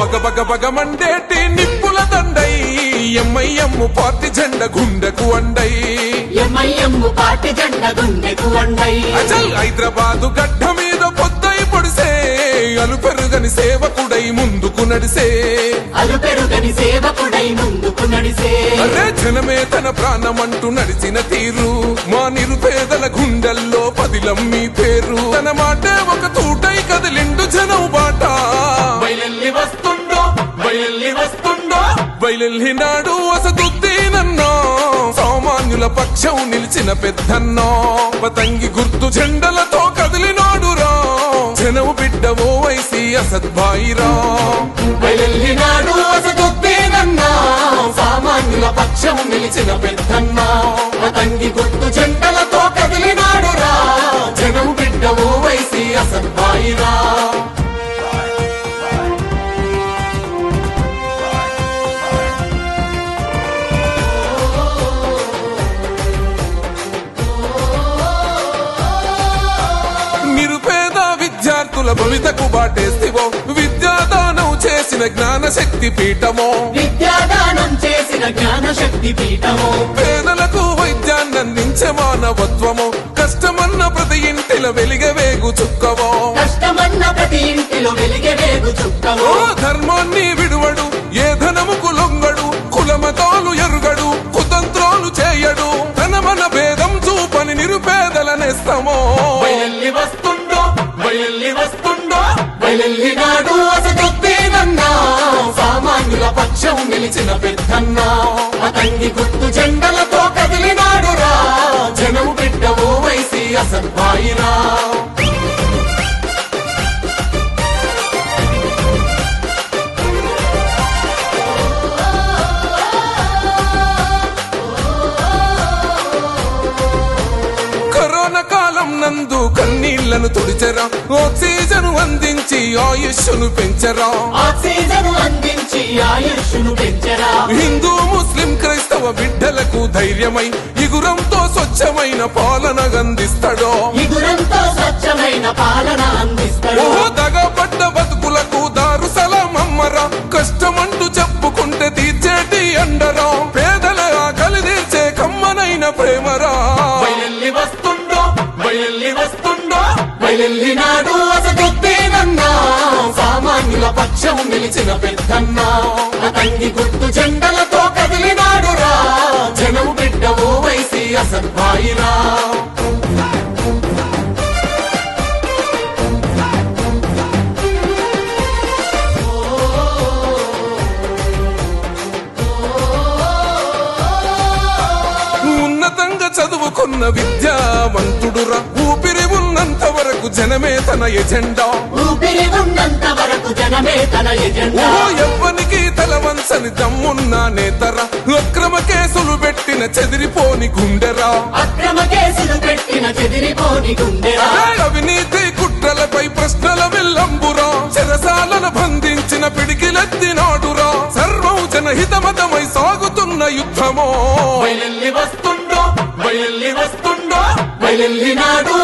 బగ మండేటి నిప్పుల దండై. MIM party జెండ గుండెకు అండై. ఎంఐఎం పార్టీ జెండ గుండెకు వండై అచల్ హైదరాబాదు గడ్డ మీద పొద్దై పొడిసే. అలు పెరుగని సేవకుడై ముందుకు నడిసే. అలు పెరుగని సేవకుడై ముందుకు నడిసే. జనమే తన ప్రాణమంటూ నడిచిన తీరు. మా నిరుపేదల గుండెల్లో పదిలం మీ పేరు. తన మాటే ఒక తూటై కదిలిండు జనం బాట. బయలెల్లి వస్తుండో బయలెల్లి వస్తుండో. బయలునాడు అసదుద్దీనన్నో సామాన్యుల పక్షం నిలిచిన పెద్దన్నో. పతంగి గుర్తు జెండలతో కదిలినాడురా. జనము బిడ్డ ఓ వైసి అసద్భాయిరా. సామాన్యుల నిలిచిన పెద్దన్నా తంగి గుర్తు జెండలతో కదిలినాడురా. జనం బిడ్డ ఓ వైసి అసద్బాయిరా నిరుపేద విద్యార్థుల భవితకు బాటేస్తివో. విద్యాదానం చేసిన జ్ఞాన శక్తి పీఠమో. విద్యా ధర్మాన్ని విడువడు ఏ ధనముకు లొంగడు కులమతాలు ఎరుగడు కుతంత్రాలు చేయడు. తన మన భేదం చూపని నిరుపేదల నేస్తమో. బయలెల్లి వస్తుండో బయలెల్లి వస్తుండో బయలెల్లి నాడు అసగొప్పేనన్నా సామాన్యుల పక్షం నిలిచిన పెద్దన్నా. పతంగి గుర్తు జెండలతో నందు కన్నీళ్ళను తుడిచెరా. ఆక్సిజన్ అందించి ఆయుష్ను పెంచరా. ఆక్సిజన్ అందించి ఆయుష్ను పెంచరా. హిందూ ముస్లిం క్రైస్తవ బిడ్డలకు ధైర్యమై ఇగురంతో స్వచ్ఛమైన పాలన అందిస్తాడో. ఇగురంతో స్వచ్ఛమైన పాలన అందిస్తాడు. దగబడ్డ బతుకులకు దారు సలాం అమ్మరా కష్టమంటూ చెప్పుకుంటే తీర్చేటి అండరా. పేదల ఆకలి తీర్చే కమ్మనైన ప్రేమరా. వైలెల్లి బయలెల్లి వస్తుండో బయలెల్లి నాడు అసగొత్తేనన్నా సామాన్యుల పక్షం నిలిచిన పెద్దన్నా. తంగి గుర్తు జెండల జనమే తన ఎజెండా. ఓహో ఎవ్వనికి తల వంచని దమ్మున్న నేతరా అక్రమ కేసులు పెట్టిన చెదిరిపోని గుండెరా. అక్రమ కేసులు పెట్టిన చెదిరిపోని గుండెరా. అదే అవినీతి కుట్రలపై ప్రశ్నల విల్లంబురా. చెరసాలను బంధించిన పిడికిలెత్తినాడురా సర్వం జనహితమతమై సాగుతున్న యుద్ధమో. వస్తుండో వస్తుండో. బయలెల్లి నాడు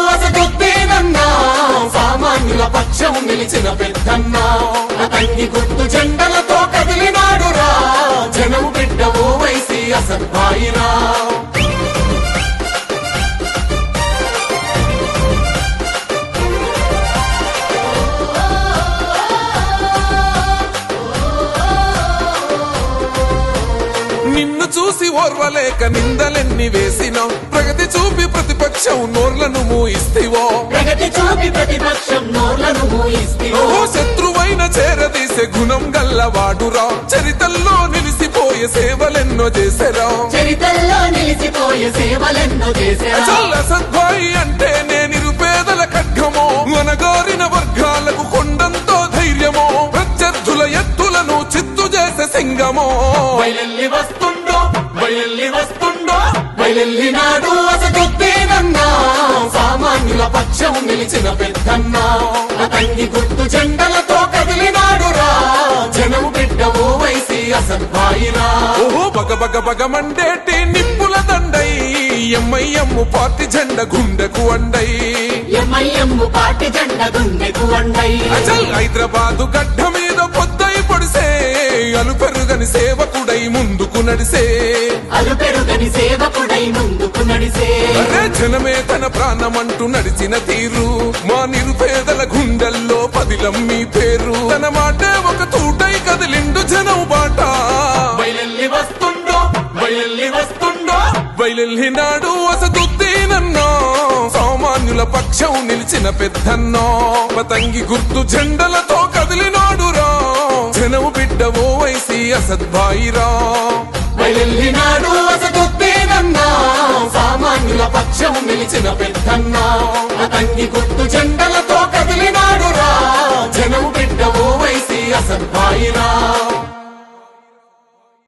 సామాన్యుల పక్షం నిలిచిన పెద్దన్నా. పతంగి గుర్తు జెండల ఓర్వలేక నిందలెన్ని వేసినా. ప్రగతి చూపి ప్రతిపక్షం నోర్లను మూయిస్తివో. ప్రగతి చూపి ప్రతిపక్షం నోర్లను శత్రువైన చేరదీసే గుణం గల్లవాడురా. చరితల్లో నిలిసిపోయే సేవలెన్నో చేసెరా. చరితల్లో సేవలెన్నో చేశారు చల్ల సద్భాయి అంటే నే నిరుపేదల ఖడ్గమో. అనగారిన వర్గాలకు కొండంతో ధైర్యమో. ప్రత్యర్థుల ఎత్తులను చిత్తు చేసే సింగమో. నిలిచిన పెద్దన్నా పతంగి గుర్తు జెండలతో కదిలినాడురా. జనం బిడ్డ ఓ వైసి అసద్బాయిరా ఓహో బగ బగ బగ మండేటి నిప్పుల దండై ఎంఐఎం పార్టీ జెండ గుండెకు అండై. ఎంఐఎం పార్టీ జెండ గుండెకు వండై అచల్ హైదరాబాదు గడ్డ మీద పొద్దై పొడిసే అలుపెరుగని సేవకుడై ముందుకు నడిసే. అలు పెరుగని సేవకుడై అరే జనమే తన ప్రాణమంటూ నడిచిన తీరు. మా నిరుపేదల గుండెల్లో పదిలం మీ పేరు. తన మాటే ఒక తూటై కదిలిండు జనం బాట. బయలెల్లి వస్తుండో బయలెల్లి వస్తుండో. బయలునాడు అసదుద్దీనన్నో సామాన్యుల పక్షం నిలిచిన పెద్దన్నో. పతంగి గుర్తు జెండలతో కదిలినాడు రా. జనం బిడ్డ ఓ వైసి అసద్భాయిరా. బయలెల్లినాడు అసగొత్తేనన్నా సామాన్యుల పక్షం నిలిచిన పెద్దన్నా. అతంగి గుర్తు జెండలతో కదిలినాడురా. జనం బిడ్డ ఓ అసలు అసద్భాయిరా